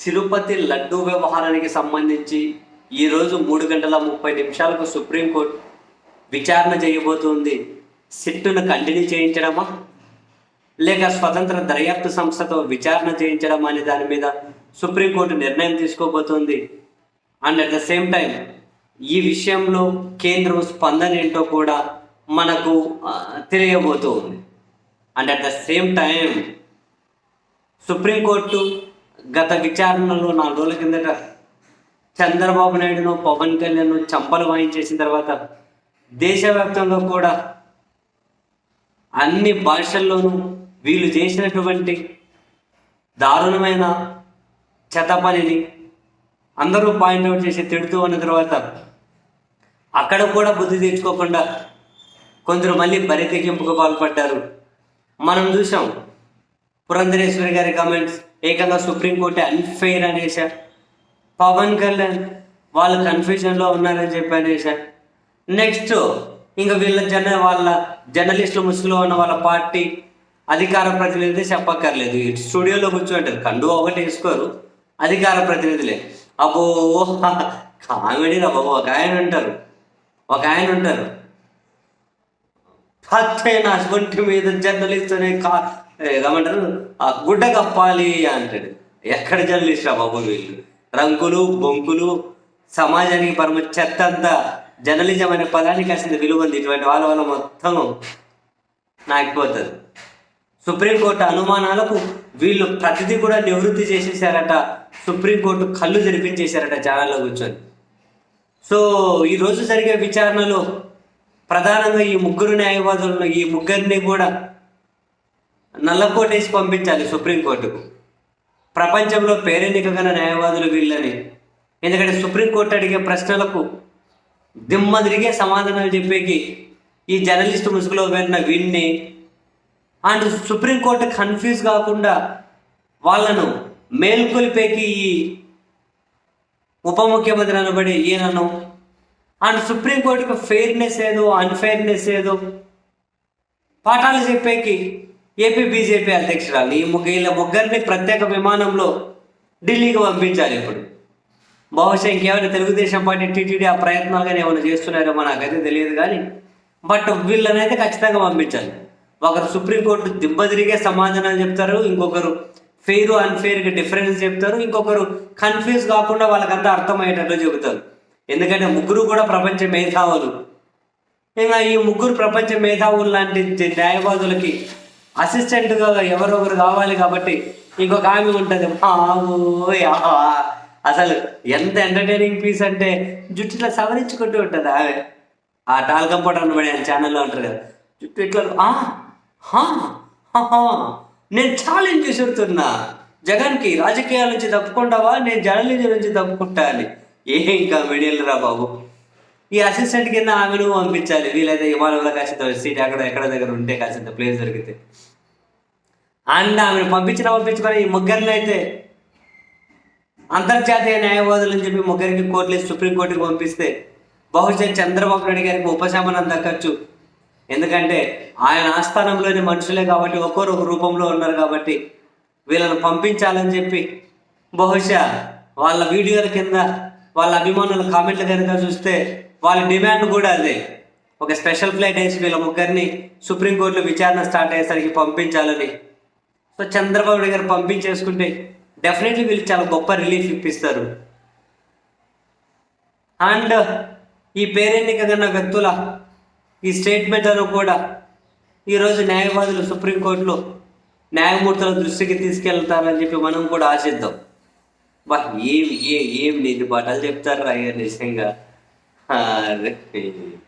తిరుపతి లడ్డూ వ్యవహారానికి సంబంధించి ఈరోజు మూడు గంటల ముప్పై నిమిషాలకు సుప్రీంకోర్టు విచారణ చేయబోతుంది. సిట్టును కంటిన్యూ చేయించడమా? లేక స్వతంత్ర దర్యాప్తు సంస్థతో విచారణ చేయించడం అనే దాని మీద సుప్రీంకోర్టు నిర్ణయం తీసుకోబోతుంది. And at the same time ఈ విషయంలో కేంద్రం స్పందన ఏంటో కూడా మనకు ఆ, తెలియబోతూ ఉంది and at the same time supreme court గత విచారణలో నాలుగు రోజుల కిందట చంద్రబాబు నాయుడును పవన్ కళ్యాణ్ చంపలు వాయించేసిన తర్వాత దేశవ్యాప్తంగా కూడా అన్ని భాషల్లోనూ వీళ్ళు చేసినటువంటి దారుణమైన చెత్త పనిని అందరూ పాయింట్అవుట్ చేసి తిడుతూ ఉన్న తర్వాత అక్కడ కూడా బుద్ధి తెచ్చుకోకుండా కొందరు మళ్ళీ బరితెగింపుకు పాల్పడ్డారు. మనం చూసాం పురంధరేశ్వరి గారి కామెంట్స్ ఏకంగా సుప్రీంకోర్టు అన్ఫెయిర్ అనేసా పవన్ కళ్యాణ్ వాళ్ళు కన్ఫ్యూజన్లో ఉన్నారని చెప్పి అనేసా నెక్స్ట్ ఇంకా వీళ్ళ జన వాళ్ళ జర్నలిస్టులు ముసుగులో ఉన్న వాళ్ళ పార్టీ అధికార ప్రతినిధి చెప్పక్కర్లేదు. స్టూడియోలో కూర్చుంటారు కండు ఒకటి వేసుకోరు. అధికార ప్రతినిధులే అబ్బో కామెడీ అబ్బో బాబు. ఒక ఆయన ఉంటారు. ఒక ఆయన ఉంటారు. హత్యైన హస్బెండ్ మీద జర్నలిస్ట్ అనే కా ఏమంటారు ఆ గుడ్డ కప్పాలి అంటాడు. ఎక్కడ జర్నలిస్ట్ రా బాబు వీళ్ళు? రంకులు బొంకులు సమాజానికి పరమ చెత్త అంతా జర్నలిజం అనే పదానికి కాసింది విలువ ఉంది. ఇటువంటి వాళ్ళ వల్ల మొత్తం నాకిపోతుంది సుప్రీంకోర్టు అనుమానాలకు వీళ్ళు ప్రతిదీ కూడా నివృత్తి చేసేసారట. సుప్రీంకోర్టు కళ్ళు జరిపించేశారట ఛానల్లో కూర్చొని. సో ఈ రోజు జరిగే విచారణలో ప్రధానంగా ఈ ముగ్గురు న్యాయవాదులను ఈ ముగ్గురిని కూడా నల్లకోటేసి పంపించాలి సుప్రీంకోర్టుకు. ప్రపంచంలో పేరెన్నికగల న్యాయవాదులు వీళ్ళని. ఎందుకంటే సుప్రీంకోర్టు అడిగే ప్రశ్నలకు దిమ్మ తిరిగే సమాధానాలు చెప్పేకి ఈ జర్నలిస్ట్ ముసుగులో వెళ్ళిన వీడిని అండ్ సుప్రీంకోర్టు కన్ఫ్యూజ్ కాకుండా వాళ్ళను మేల్కొల్పేకి ఈ ఉప ముఖ్యమంత్రి అనబడి ఈయనను. అండ్ సుప్రీంకోర్టుకు ఫెయిర్నెస్ ఏదో అన్ఫెయిర్నెస్ ఏదో పాఠాలు చెప్పేకి ఏపీ బీజేపీ అధ్యక్షురాలు. ఈ ముగ్గు వీళ్ళ ముగ్గురిని ప్రత్యేక విమానంలో ఢిల్లీకి పంపించాలి ఇప్పుడు. బహుశా ఇంకేమైనా తెలుగుదేశం పార్టీ టీటీడీ ఆ ప్రయత్నాలు కానీ ఏమైనా చేస్తున్నారేమో నాకైతే తెలియదు కానీ బట్ వీళ్ళనైతే ఖచ్చితంగా పంపించాలి. ఒకరు సుప్రీంకోర్టు దిబ్బదిరిగే సమాధానం సమాధానాలు చెప్తారు ఇంకొకరు ఫెయిర్ అన్ఫెయిర్గా డిఫరెన్స్ చెప్తారు ఇంకొకరు కన్ఫ్యూజ్ కాకుండా వాళ్ళకంతా అర్థమయ్యేటట్లు చెబుతారు. ఎందుకంటే ముగ్గురు కూడా ప్రపంచ మేధావులు. ఇంకా ఈ ముగ్గురు ప్రపంచ మేధావులు లాంటి న్యాయవాదులకి అసిస్టెంట్గా ఎవరొకరు కావాలి కాబట్టి ఇంకొక ఆమె ఉంటుంది. ఆహా. అసలు ఎంత ఎంటర్టైనింగ్ పీస్ అంటే జుట్టులో సవరించుకుంటూ ఉంటుంది ఆమె. ఆ టాల్ కంపౌండర్ అనబడి ఛానల్లో ఉంటారు కదా. జుట్టు ఇట్లా నేను ఛాలెంజ్ చేసిడుతున్నా జగన్కి రాజకీయాల నుంచి తప్పుకుంటావా? నేను జర్నలిజం నుంచి తప్పుకుంటా అని. ఏం కామెడియల్ రా బాబు. ఈ అసిస్టెంట్ కింద ఆమెను పంపించాలి వీలైతే హిమాలయంలో కాసింత సీట్ అక్కడ ఎక్కడ దగ్గర ఉంటే కాసింత ప్లేస్ దొరికితే. అండ్ ఆమెను పంపించిన పంపించుకొని ఈ ముగ్గురిని అయితే అంతర్జాతీయ న్యాయవాదులు అని చెప్పి ముగ్గురికి కోర్టులు సుప్రీంకోర్టుకి పంపిస్తే బహుశా చంద్రబాబు నాయుడు గారికి ఉపశమనం దక్కచ్చు. ఎందుకంటే ఆయన ఆస్థానంలోని మనుషులే కాబట్టి ఒక్కొరు ఒక రూపంలో ఉన్నారు కాబట్టి వీళ్ళని పంపించాలని చెప్పి బహుశా వాళ్ళ వీడియోల కింద వాళ్ళ అభిమానుల కామెంట్లు కనుక చూస్తే వాళ్ళ డిమాండ్ కూడా అదే. ఒక స్పెషల్ ఫ్లైట్ వేసి వీళ్ళ ముగ్గురిని సుప్రీంకోర్టులో విచారణ స్టార్ట్ అయ్యేసరికి పంపించాలని. సో చంద్రబాబు నాయుడు గారు పంపించేసుకుంటే డెఫినెట్లీ వీళ్ళు చాలా గొప్ప రిలీఫ్ ఇప్పిస్తారు. అండ్ ఈ పేరెన్నిక కన్నా వ్యక్తుల ఈ స్టేట్మెంట్లను కూడా ఈరోజు న్యాయవాదులు సుప్రీంకోర్టులో న్యాయమూర్తుల దృష్టికి తీసుకెళ్తారని చెప్పి మనం కూడా ఆశిద్దాం. వా ఏం ఏం ఏం నీటి పాఠాలు చెప్తారు అయ్యా నిజంగా. 啊，对。